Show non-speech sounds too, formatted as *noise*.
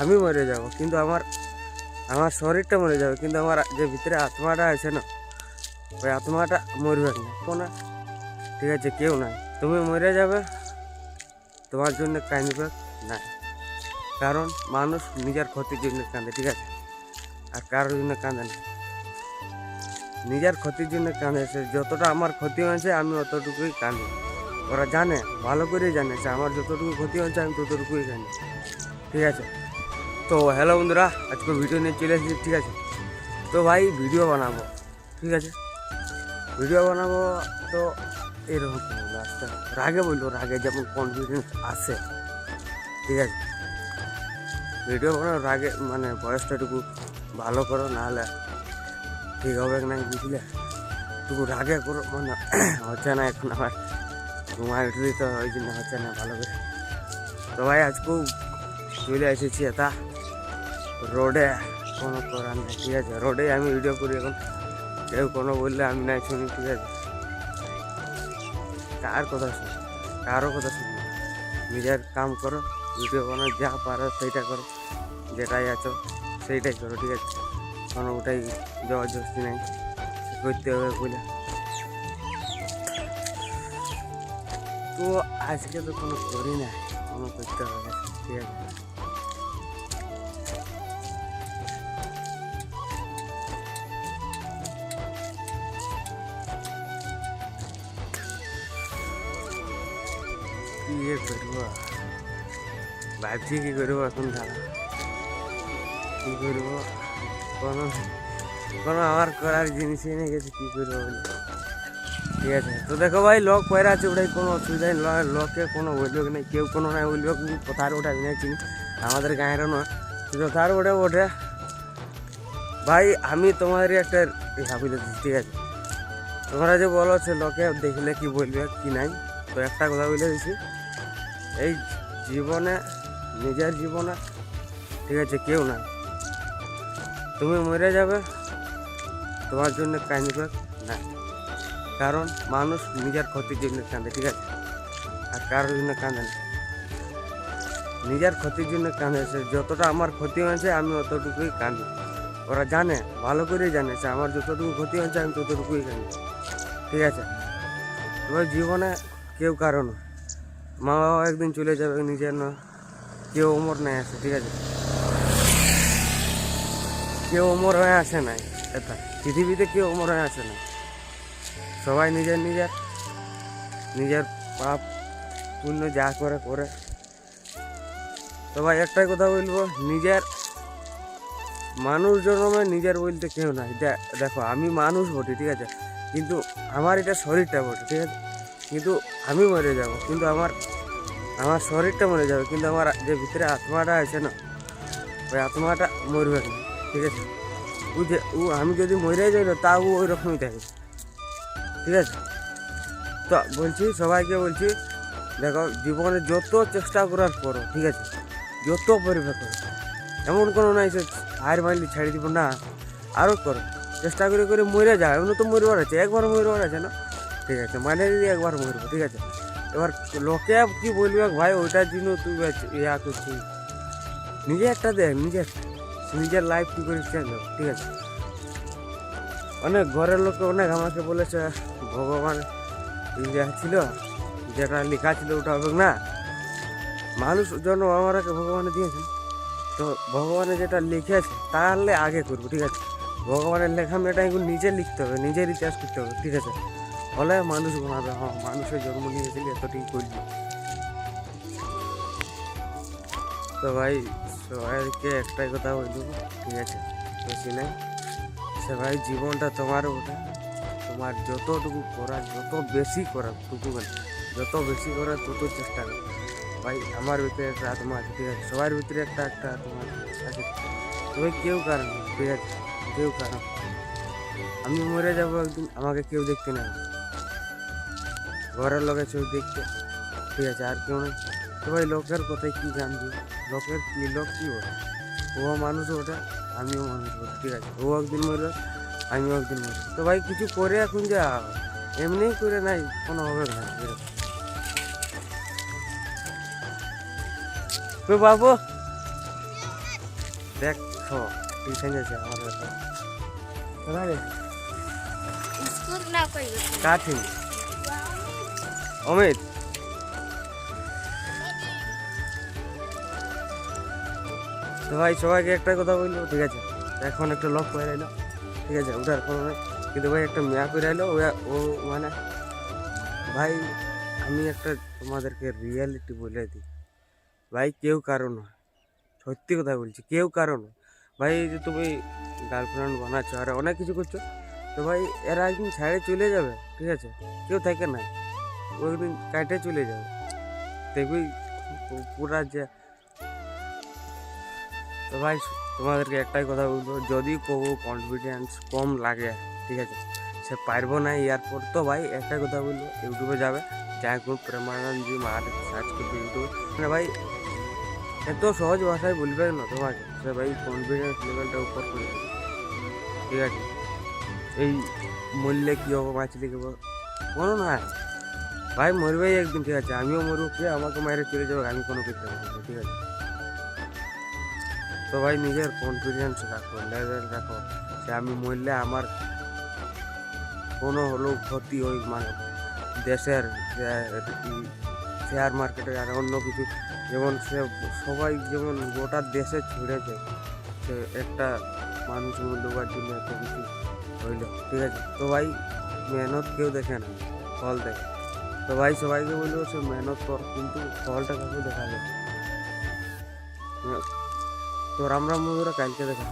আমি মরে যাব, কিন্তু আমার আমার শরীরটা মরে যাবে, কিন্তু আমার যে ভিতরে আত্মাটা আছে না, ওই আত্মাটা মরবে না। কোনো ঠিক আছে, কেউ নাই তুমি মরে যাবে, তোমার জন্য কাঁদবে না কারণ মানুষ নিজের ক্ষতির জন্য কাঁদে, ঠিক আছে? আর কারোর জন্য কাঁদে না। নিজের ক্ষতির জন্য কাঁদে সে, যতটা আমার ক্ষতি হয়েছে, আমি অতটুকুই কাঁদি। ওরা জানে, ভালো করেই জানে, যে আমার যতটুকু ক্ষতি হয়েছে, আমি ততটুকুই জানি। ঠিক আছে? তো হ্যালো বন্ধুরা, আজকে ভিডিও নিয়ে চলে এসেছি, ঠিক আছে? তো ভাই ভিডিও বানাবো, ঠিক আছে? ভিডিও বানাবো তো এরকম আচ্ছা রাগে বলল রাগে যেমন কনফিডেন্স আসে ঠিক আছে? ভিডিও বানানোর আগে মানে বয়সটা একটু ভালো করো, নাহলে ঠিক হবে না, বুঝলে? একটু রাগে করো মানে *clears throat* হচ্ছে না, এখন আমার ঘুমায় উঠলি তো, ওই জন্য হচ্ছে না ভালো করে। তো ভাই, আজকেও চলে এসেছি এটা রোডে কোনো করার নেই, ঠিক আছে? রোডে আমি ভিডিও করি এখন। কেউ কোনো বললে আমি নাই শুনি, ঠিক আছে? কার কথা শুনি কারও কথা শুনি। নিজের কাম করো ভিডিও বানাও, যা পারো সেইটা করো, যেটাই আছো সেইটাই করো, ঠিক আছে? কোনো ওটাই জবরদস্তি নাই, করতে হবে বলে। তো আজকে তো কোনো করি না কোনো করতে হবে ঠিক আছে? কি করব। ভাবছি কি করব এখন দাঁড়া। কি করব? কোনো কোনো আমার করার জিনিসই নেই গেছে, কি করব বলে? ঠিক আছে। তো দেখো ভাই লোক পয়রা আছে, ওটাই কোনো অসুবিধা নেই লোকে কোনো বলল নেই, কেউ কোনো নাই। বলল কোথার ওটা নাই, চিনি। আমাদের গাঁয়েরও নয়। কোথার ওটা ওঠে। ভাই, আমি তোমাদের একটা দিচ্ছি ঠিক আছে? তোমরা যে বলো সে লোকে দেখলে কি বলবে, কি নাই? তো একটা কথা বলে দিচ্ছি এই জীবনে, নিজের জীবনে, ঠিক আছে, কেউ নাই তুমি মরে যাবে, তোমার জন্য কাঁদবে না। কারণ মানুষ নিজের ক্ষতির জন্য কাঁদে, ঠিক আছে? আর কারোর জন্য কাঁদে না। নিজের ক্ষতির জন্য কাঁদে সে, যতটা আমার ক্ষতি হয়েছে, আমি অতটুকুই কাঁদি। ওরা জানে, ভালো করেই জানে যে আমার যতটুকু ক্ষতি হয়েছে, আমি ততটুকুই কাঁদি। ঠিক আছে? তোমার জীবনে কেউ কারও না। মা বাবা একদিন চলে যাবে, নিজের না। কেউ ওমর নাই আসে ঠিক আছে? কেউ ওমর হয়ে আসে নাই, এটা। পৃথিবীতে কেউ ওমর হয়ে আসে না সবাই নিজের নিজের নিজের পাপ পুণ্য যা করে করে। সবাই একটাই কথা বলব, নিজের মানুষ জন্মে নিজের বলতে কেউ নাই। দেখো, আমি মানুষ বটি, ঠিক আছে? কিন্তু আমার এটা শরীরটা বটে, ঠিক আছে? কিন্তু আমি মরে যাব, কিন্তু আমার আমার শরীরটা মরে যাবে, কিন্তু আমার যে ভিতরে আত্মাটা আছে না, ওই আত্মাটা মরবে না, ঠিক আছে? ও যে, ও আমি যদি মরে যাই না, তাও ওই রকমই থাকে, ঠিক আছে? তো বলছি, সবাইকে বলছি, দেখো, জীবনে যত চেষ্টা করার করো, ঠিক আছে? যত পরিবে করো, এমন কোনো নাই যে হার মাইলি ছাড়ি দিব, না আরও করো, চেষ্টা করে করে মরে যায়, এমন তো মরবার আছে একবার মরবার আছে না? ঠিক আছে মানে দিদি একবার মরবো, ঠিক আছে? এবার লোকে কি বলবে, ভাই, ওইটার জন্য তুই ইয়া করছিস? নিজে একটা দেখ নিজের নিজের লাইফ কি করে চেঞ্জ ঠিক আছে? অনেক ঘরের লোকে অনেক আমাকে বলেছে, ভগবান ইয়ে ছিল, যেটা লেখা ছিল ওটা হবে না। মানুষ জন্ম আমাকে ভগবানে দিয়েছে। তো ভগবানে যেটা লিখেছে, তাহলে আগে করব, ঠিক আছে? ভগবানের লেখা মেয়েটা এগুলো নিজে লিখতে হবে নিজের ইতিহাস করতে হবে, ঠিক আছে? হলে মানুষ বানাবে হ্যাঁ মানুষের জন্ম নিয়েছিল এতটাই করলি। তো ভাই, সবাইকে একটাই কথা বলব, ঠিক আছে? বেশি নেই। সে ভাই, জীবনটা তোমার ওটা তোমার যতটুকু করার, যত বেশি করার, টুকু যত বেশি করার, তত চেষ্টা করো। ভাই, আমার ভিতরে একটা আত্মা আছে, ঠিক আছে? সবার ভিতরে একটা একটা আত্মা আছে তবে কেউ কারণ ঠিক আছে? কেউ কারণ আমি মরে যাব একদিন, আমাকে কেউ দেখতে নেই ঘরের লোকের চোখ দেখতে ঠিক আছে আর কেউ নেই তো ভাই লোকের কথায় কি জানবি লোকের কি লোক কি ওঠে ও মানুষ ওঠে আমিও মানুষ ওঠে ঠিক আছে ও একদিন মরবে আমিও একদিন মরবো তো ভাই কিছু করে এখন যা এমনি করে নাই কোনো হবে না এরকম। তো বাবু দেখ টিউশন যাচ্ছে আমার কাছে কোথায় রে স্কুল না কইবে কাঠি অমিত। তো ভাই, সবাইকে একটা কথা বলল ঠিক আছে? এখন একটা লক করে এলো ঠিক আছে ওটার কোনো নাই। কিন্তু ভাই, একটা মেয়া করে এলো ও মানে ভাই, আমি একটা তোমাদেরকে রিয়ালিটি বলে দিই। ভাই, কেউ কারণ নয় সত্যি কথা বলছি, কেউ কারণ। ভাই যে তুমি গার্লফ্রেন্ড বানাচ্ছো আর অনেক কিছু করছ, তো ভাই, এরা একদিন ছেড়ে চলে যাবে, ঠিক আছে? কেউ থাকে না। ও একদিন কাটে চলে যাবে। দেখবি পুরা যে তো ভাই, তোমাদেরকে একটাই কথা বলব, যদি কেউ কনফিডেন্স কম লাগে, ঠিক আছে? সে পারব না এয়ারপোর্ট তো ভাই, একটাই কথা বলব, ইউটিউবে যাবে, যাই কোনো প্রেমানন্দজি মাকে সার্চ করবে ইউটিউবে। মানে ভাই, এত সহজ ভাষায় বলবে না তোমাকে, সে ভাই কনফিডেন্স লেভেলটা উপর করে। ঠিক আছে? এই মূল্যে কী হব মাছ খাব কোনো না। ভাই মরবেই একদিন, ঠিক আছে? আমিও মরবো, কে আমাকে মাইরে চলে যাবে, আমি কোনো কিছু ঠিক আছে? তো ভাই নিজের কনফিডেন্স রাখো লেভেল রাখো, যে আমি মরলে আমার কোনো হলেও ক্ষতি ওই মানে দেশের শেয়ার মার্কেটে আর অন্য কিছু, যেমন সে, সবাই যেমন গোটা দেশে ছড়েছে, সে একটা মানুষ মূল্যবার জন্য এত কিছু হইল, ঠিক আছে? তো ভাই মেহনত কেউ দেখে না, ফল দেখে। ভাই সবাইকে বলব সে মেহনত কর, কিন্তু ফলটা কাউকে দেখা যায় তো রাম রাম বন্ধুরা কালকে দেখা।